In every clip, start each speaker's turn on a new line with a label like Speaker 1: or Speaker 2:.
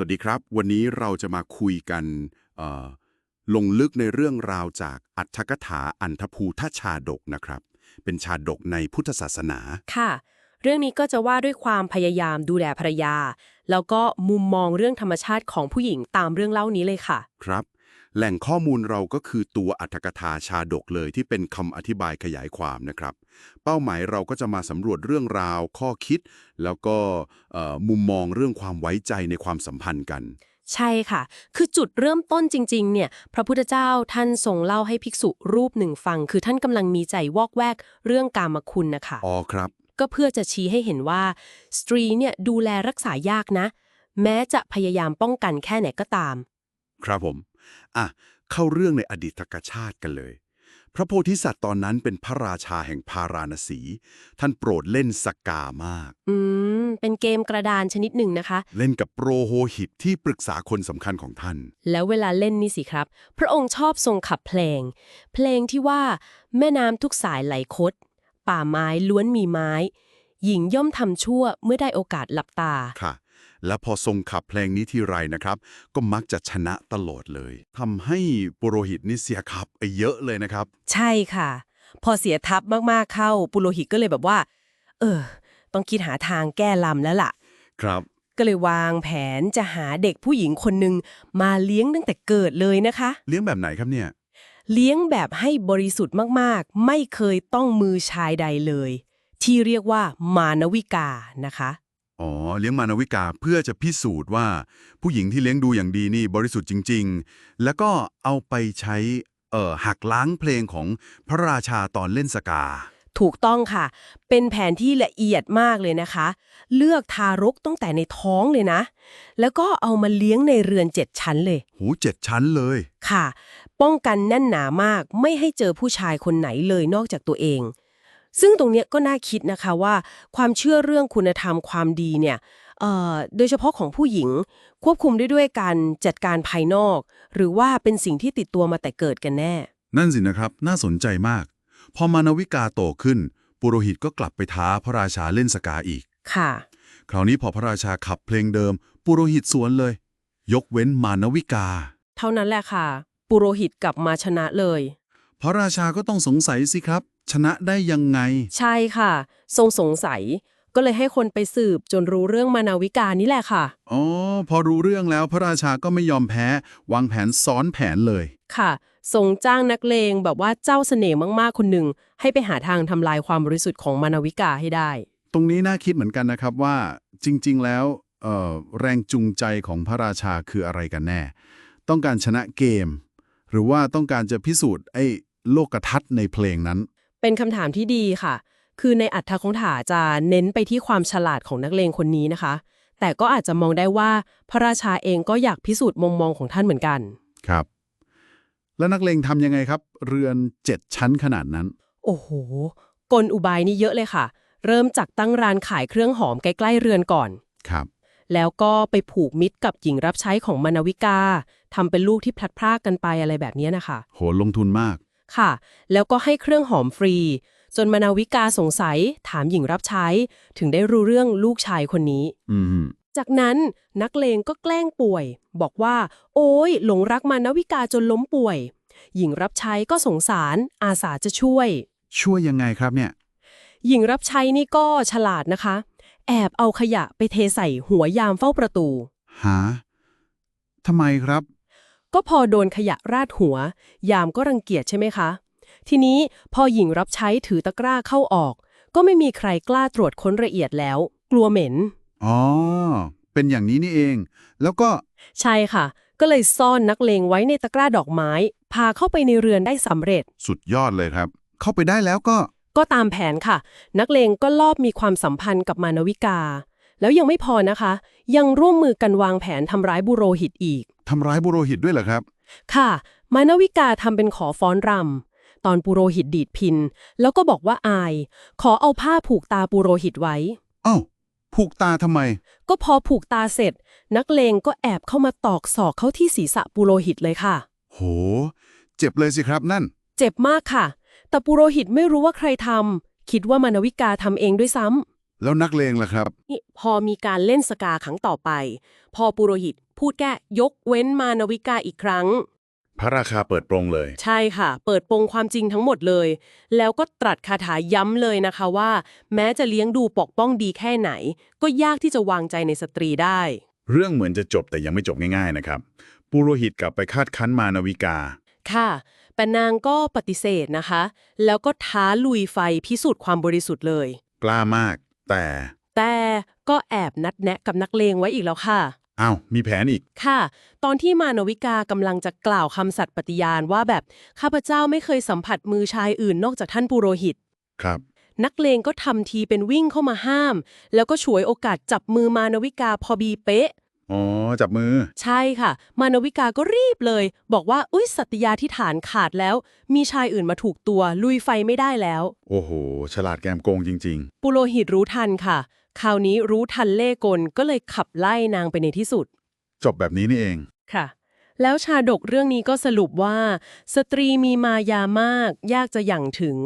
Speaker 1: วัสดีครับ วันนี้เราจะมาคุยกันเอ่อลงลึกในเรื่องราวจากอัตถกถาอันทภูทชาดกนะครับ เป็นชาดกในพุทธศาสนา
Speaker 2: ค่ะ เรื่องนี้ก็จะว่าด้วยความพยายามดูแลภรรยา แล้วก็มุมมองเรื่องธรรมชาติของผู้หญิงตามเรื่องเล่านี้เลยค่ะ
Speaker 1: ครับ แหล่งข้อมูลเราก็คือตัวอัตถกถาชาดกเลยที่เป็นคำอธิบายขยายความนะครับ เป้าหมายเราก็จะมาสำรวจเรื่องราว ข้อคิด แล้วก็เอ่อมุมมองเรื่องความไว้ใจในความสัมพันธ์กัน
Speaker 2: ใช่ค่ะ คือจุดเริ่มต้นจริงๆ เนี่ย พระพุทธเจ้าท่านทรงเล่าให้ภิกษุรูปหนึ่งฟัง คือท่านกำลังมีใจวอกแวกเรื่องกามคุณนะคะ
Speaker 1: อ๋อครับ
Speaker 2: ก็เพื่อจะชี้ให้เห็นว่า สตรีเนี่ยดูแลรักษายากนะ แม้จะพยายามป้องกันแค่ไหนก็ตาม
Speaker 1: ครับผม อะ เข้าเรื่องในอดีตกชาติกันเลย พระโพธิสัตว์ตอนนั้นเป็นพระราชาแห่งพาราณสี ท่านโปรดเล่นสกกามาก
Speaker 2: อืม เป็นเกมกระดานชนิดหนึ่งนะคะ
Speaker 1: เล่นกับโปรโหหิตที่ปรึกษาคนสำคัญของท่าน
Speaker 2: แล้วเวลาเล่นนี่สิครับ พระองค์ชอบทรงขับเพลง เพลงที่ว่าแม่น้ำทุกสายไหลคด ป่าไม้ล้วนมีไม้ หญิงย่อมทำชั่วเมื่อได้โอกาสหลับตา
Speaker 1: ค่ะ และพอทรงขับเพลงนี้ทีไรนะครับ ก็มักจะชนะตลอดเลยทำให้ปุโรหิตนี่เสียขับไปเยอะเลยนะครับ
Speaker 2: ใช่ค่ะ พอเสียทัพมากๆเข้าปุโรหิตก็เลยแบบว่า เออ ต้องคิดหาทางแก้ลำแล้วล่ะ
Speaker 1: ครับ
Speaker 2: ก็เลยวางแผนจะหาเด็กผู้หญิงคนหนึ่งมาเลี้ยงตั้งแต่เกิดเลยนะคะ
Speaker 1: เลี้ยงแบบไหนครับเนี่ย
Speaker 2: เลี้ยงแบบให้บริสุทธิ์มากๆ ไม่เคยต้องมือชายใดเลย ที่เรียกว่ามานวิกานะคะ
Speaker 1: อ๋อ เลี้ยงมานวิกาเพื่อจะพิสูจน์ว่า ผู้หญิงที่เลี้ยงดูอย่างดีนี่บริสุทธิ์จริง ๆ แล้วก็เอาไปใช้เอ่อหักล้างเพลงของพระราชาตอนเล่นสกา
Speaker 2: ถูกต้องค่ะ เป็นแผนที่ละเอียดมากเลยนะคะ เลือกทารกตั้งแต่ในท้องเลยนะ แล้วก็เอามาเลี้ยงในเรือนเจ็ดชั้นเลย
Speaker 1: หูเจ็ดชั้นเลย
Speaker 2: ค่ะ ป้องกันแน่นหนามากไม่ให้เจอผู้ชายคนไหนเลยนอกจากตัวเอง ซึ่งตรงเนี้ยก็น่าคิดนะคะว่าความเชื่อเรื่องคุณธรรมความดีเนี่ยเอ่อโดยเฉพาะของผู้หญิงควบคุมได้ด้วยการจัดการภายนอก หรือว่าเป็นสิ่งที่ติดตัวมาแต่เกิดกันแน่
Speaker 1: นั่นสินะครับ น่าสนใจมาก พอมานวิกาโตขึ้น ปุโรหิตก็กลับไปท้าพระราชาเล่นสกาอีก
Speaker 2: ค่ะ
Speaker 1: คราวนี้พอพระราชาขับเพลงเดิม ปุโรหิตสวนเลย ยกเว้นมานวิกา
Speaker 2: เท่านั้นแหละค่ะ ปุโรหิตกลับมาชนะเลย
Speaker 1: พระราชาก็ต้องสงสัยสิครับ ชนะได้ยังไง
Speaker 2: ใช่ค่ะ ทรงสงสัย ก็เลยให้คนไปสืบจนรู้เรื่องมานาวิกานี่แหละค่ะ
Speaker 1: อ๋อ พอรู้เรื่องแล้วพระราชาก็ไม่ยอมแพ้ วางแผนซ้อนแผนเลย
Speaker 2: ค่ะ ทรงจ้างนักเลงแบบว่าเจ้าเสน่ห์มากๆคนหนึ่ง ให้ไปหาทางทำลายความบริสุทธิ์ของมานาวิกาให้ได้
Speaker 1: ตรงนี้น่าคิดเหมือนกันนะครับว่าจริง ๆ แล้วเอ่อแรงจูงใจของพระราชาคืออะไรกันแน่ ต้องการชนะเกม หรือว่าต้องการจะพิสูจน์ไอ้โลกทัศน์ในเพลงนั้น
Speaker 2: เป็นคำถามที่ดีค่ะ คือในอัตถคงถาจะเน้นไปที่ความฉลาดของนักเลงคนนี้นะคะ แต่ก็อาจจะมองได้ว่าพระราชาเองก็อยากพิสูจน์มุมมองของท่านเหมือนกัน
Speaker 1: ครับ แล้วนักเลงทำยังไงครับ เรือนเจ็ดชั้นขนาดนั้น
Speaker 2: โอ้โห กลอุบายนี่เยอะเลยค่ะ เริ่มจากตั้งร้านขายเครื่องหอมใกล้ๆเรือนก่อน
Speaker 1: ครับ
Speaker 2: แล้วก็ไปผูกมิตรกับหญิงรับใช้ของมานาวิกาทำเป็นลูกที่พลัดพรากกันไปอะไรแบบนี้นะคะ
Speaker 1: โหลงทุนมาก
Speaker 2: ค่ะ แล้วก็ให้เครื่องหอมฟรี จนมานาวิกาสงสัยถามหญิงรับใช้ ถึงได้รู้เรื่องลูกชายคนนี้
Speaker 1: อืม
Speaker 2: จากนั้นนักเลงก็แกล้งป่วย บอกว่า โอ้ยหลงรักมานาวิกาจนล้มป่วย หญิงรับใช้ก็สงสาร อาสาจะช่วย
Speaker 1: ช่วยยังไงครับเนี่ย
Speaker 2: หญิงรับใช้นี่ก็ฉลาดนะคะ แอบเอาขยะไปเทใส่หัวยามเฝ้าประตู
Speaker 1: หาทำไมครับ
Speaker 2: ก็พอโดนขยะราดหัว ยามก็รังเกียจใช่ไหมคะ ทีนี้พอหญิงรับใช้ถือตะกร้าเข้าออก ก็ไม่มีใครกล้าตรวจค้นละเอียดแล้ว กลัวเหม็น
Speaker 1: อ๋อ เป็นอย่างนี้นี่เอง แล้วก็
Speaker 2: ใช่ค่ะ ก็เลยซ่อนนักเลงไว้ในตะกร้าดอกไม้ พาเข้าไปในเรือนได้สำเร็จ
Speaker 1: สุดยอดเลยครับ เข้าไปได้แล้วก็
Speaker 2: ก็ตามแผนค่ะ นักเลงก็ลอบมีความสัมพันธ์กับมานวิกา แล้วยังไม่พอนะคะ ยังร่วมมือกันวางแผนทำร้ายบุโรหิตอีก
Speaker 1: ทำร้ายบุโรหิตด้วยเหรอครับ
Speaker 2: ค่ะ มานวิกาทำเป็นขอฟ้อนรำตอนปุโรหิตดีดพิน แล้วก็บอกว่าอาย ขอเอาผ้าผูกตาปุโรหิตไว้
Speaker 1: เอ้าผูกตาทำไม
Speaker 2: ก็พอผูกตาเสร็จ นักเลงก็แอบเข้ามาตอกศอกเข้าที่ศีรษะปุโรหิตเลยค่ะ
Speaker 1: โห เจ็บเลยสิครับนั่น
Speaker 2: เจ็บมากค่ะ แต่ปุโรหิตไม่รู้ว่าใครทำคิดว่ามานวิกาทำเองด้วยซ้ำ
Speaker 1: แล้วนักเลงล่ะครับ
Speaker 2: นี่พอมีการเล่นสกาครั้งต่อไป พอปุโรหิต พูดแค่ยกเว้นมานวิกาอีกครั้ง
Speaker 1: พระราชาเปิดโปรงเลย
Speaker 2: ใช่ค่ะ เปิดโปงความจริงทั้งหมดเลย แล้วก็ตรัสคาถาย้ำเลยนะคะว่า แม้จะเลี้ยงดูปกป้องดีแค่ไหน ก็ยากที่จะวางใจในสตรีได้
Speaker 3: เรื่องเหมือนจะจบแต่ยังไม่จบง่ายๆนะครับ ปุโรหิตกลับไปคาดคั้นมานวิกา
Speaker 2: ค่ะแต่นางก็ปฏิเสธนะคะ แล้วก็ท้าลุยไฟพิสูจน์ความบริสุทธิ์เลย
Speaker 3: กล้ามาก แต่
Speaker 2: แต่ก็แอบนัดแนะกับนักเลงไว้อีกแล้วค่ะ
Speaker 3: อ้าว มีแผนอีก
Speaker 2: ค่ะ ตอนที่มานวิกากำลังจะกล่าวคำสัตย์ปฏิญาณว่าแบบข้าพเจ้าไม่เคยสัมผัสมือชายอื่นนอกจากท่านปุโรหิต
Speaker 3: ครับ
Speaker 2: นักเลงก็ทำทีเป็นวิ่งเข้ามาห้าม แล้วก็ฉวยโอกาสจับมือมานวิกาพอบีเป๊ะ
Speaker 3: อ๋อ จับมือ
Speaker 2: ใช่ค่ะ มานวิกาก็รีบเลย บอกว่าอุ้ยสัตยาที่ฐานขาดแล้ว มีชายอื่นมาถูกตัวลุยไฟไม่ได้แล้ว
Speaker 3: โอ้โห ฉลาดแกมโกงจริง
Speaker 2: ปุโรหิตรู้ทันค่ะ คราวนี้รู้ทันเล่ห์กลก็เลยขับไล่นางไปในที่สุด
Speaker 3: ๆจบแบบนี้นี่เอง
Speaker 2: ค่ะ แล้วชาดกเรื่องนี้ก็สรุปว่า สตรีมีมายามาก ยากจะหยั่งถึง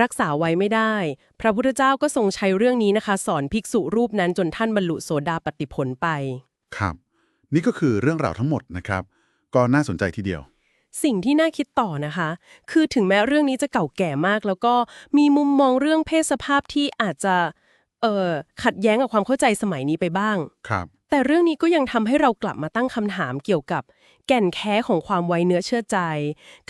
Speaker 2: รักษาไว้ไม่ได้ พระพุทธเจ้าก็ทรงใช้เรื่องนี้นะคะ สอนภิกษุรูปนั้นจนท่านบรรลุโสดาปติผลไป
Speaker 3: ครับ นี่ก็คือเรื่องราวทั้งหมดนะครับ ก็น่าสนใจทีเดียว
Speaker 2: สิ่งที่น่าคิดต่อนะคะ คือถึงแม้เรื่องนี้จะเก่าแก่มาก แล้วก็มีมุมมองเรื่องเพศสภาพที่อาจจะ เอ่อขัดแย้งกับความเข้าใจสมัยนี้ไปบ้าง
Speaker 3: ครับ
Speaker 2: แต่เรื่องนี้ก็ยังทำให้เรากลับมาตั้งคำถามเกี่ยวกับ แก่นแท้ของความไว้เนื้อเชื่อใจ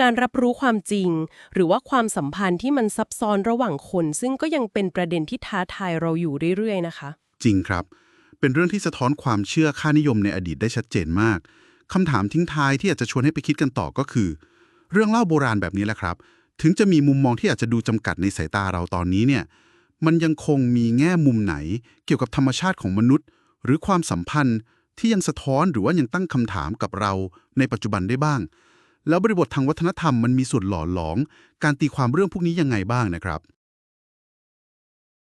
Speaker 2: การรับรู้ความจริง หรือว่าความสัมพันธ์ที่มันซับซ้อนระหว่างคน ซึ่งก็ยังเป็นประเด็นที่ท้าทายเราอยู่เรื่อยๆ นะคะ
Speaker 1: จริงครับ เป็นเรื่องที่สะท้อนความเชื่อค่านิยมในอดีตได้ชัดเจนมากคำถามทิ้งท้ายที่อาจจะชวนให้ไปคิดกันต่อก็คือ เรื่องเล่าโบราณแบบนี้แหละครับ ถึงจะมีมุมมองที่อาจจะดูจำกัดในสายตาเราตอนนี้เนี่ย มันยังคงมีแง่มุมไหน เกี่ยวกับธรรมชาติของมนุษย์ หรือความสัมพันธ์ที่ยังสะท้อนหรือว่ายังตั้งคำถามกับเราในปัจจุบันได้บ้าง แล้วบริบททางวัฒนธรรมมันมีส่วนหล่อหลอมการตีความเรื่องพวกนี้ยังไงบ้างนะครับ